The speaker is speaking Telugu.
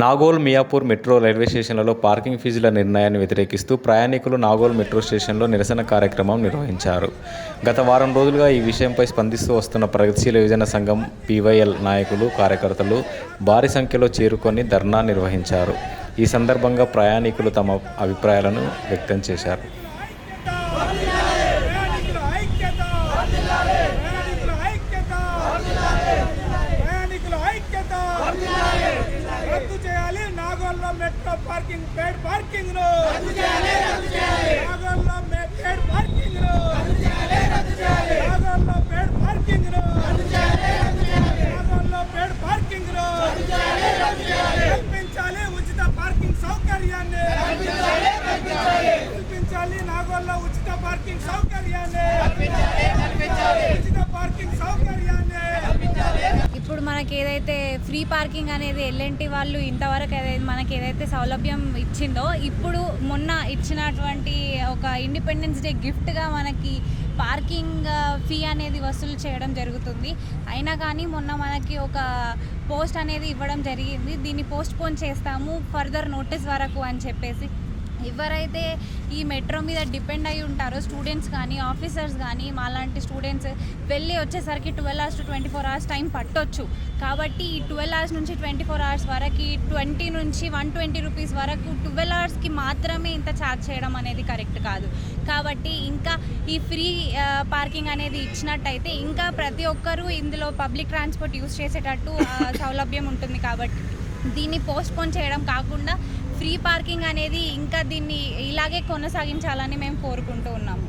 నాగోల్ మియాపూర్ మెట్రో రైల్వే స్టేషన్లలో పార్కింగ్ ఫీజుల నిర్ణయాన్ని వ్యతిరేకిస్తూ ప్రయాణికులు నాగోల్ మెట్రో స్టేషన్లో నిరసన కార్యక్రమం నిర్వహించారు. గత వారం రోజులుగా ఈ విషయంపై స్పందిస్తూ వస్తున్న ప్రగతిశీల యువజన సంఘం పీవైఎల్ నాయకులు కార్యకర్తలు భారీ సంఖ్యలో చేరుకొని ధర్నా నిర్వహించారు. ఈ సందర్భంగా ప్రయాణికులు తమ అభిప్రాయాలను వ్యక్తం చేశారు. నాగోల్లో మెట్రో పార్కింగ్ పేడ్ పార్కింగ్ను. నాగోల్లో పేడ్ పార్కింగ్ను. నాగోల్లో పేడ్ పార్కింగ్ను. నాగోల్లో పేడ్ పార్కింగ్ను. కల్పించాలి ఉచిత పార్కింగ్ సౌకర్యాన్ని. కల్పించాలి నాగోల్లో ఉచిత పార్కింగ్ సౌకర్యాన్ని ఉచిత పార్కింగ్ సౌకర్యాన్ని ఇప్పుడు మనకి ఏదైతే ఫ్రీ పార్కింగ్ అనేది ఎల్ఎన్టి వాళ్ళు ఇంతవరకు ఏదైతే మనకి ఏదైతే సౌలభ్యం ఇచ్చిందో ఇప్పుడు మొన్న ఇచ్చినటువంటి ఒక ఇండిపెండెన్స్ డే గిఫ్ట్గా మనకి పార్కింగ్ ఫీ అనేది వసూలు చేయడం జరుగుతుంది. అయినా కానీ మొన్న మనకి ఒక పోస్ట్ అనేది ఇవ్వడం జరిగింది. దీన్ని పోస్ట్ పోన్ చేస్తాము ఫర్దర్ నోటీస్ వరకు అని చెప్పేసి. ఎవరైతే ఈ మెట్రో మీద డిపెండ్ అయి ఉంటారో స్టూడెంట్స్ కానీ ఆఫీసర్స్ కానీ మాలాంటి స్టూడెంట్స్ వెళ్ళి వచ్చేసరికి twelve hours to twenty four hours time పట్టొచ్చు. కాబట్టి ఈ ట్వెల్వ్ అవర్స్ నుంచి ట్వంటీ ఫోర్ అవర్స్ వరకు ట్వంటీ నుంచి వన్ ట్వంటీ రూపీస్ వరకు ట్వెల్వ్ అవర్స్కి మాత్రమే ఇంత ఛార్జ్ చేయడం అనేది కరెక్ట్ కాదు. కాబట్టి ఇంకా ఈ ఫ్రీ పార్కింగ్ అనేది ఇచ్చినట్టయితే ఇంకా ప్రతి ఒక్కరూ ఇందులో పబ్లిక్ ట్రాన్స్పోర్ట్ యూస్ చేసేటట్టు సౌలభ్యం ఉంటుంది కాబట్టి దీన్ని పోస్ట్పోన్ చేయడం కాకుండా ఫ్రీ పార్కింగ్ అనేది ఇంకా దీన్ని ఇలాగే కొనసాగించాలని మేము కోరుకుంటూ ఉన్నాము.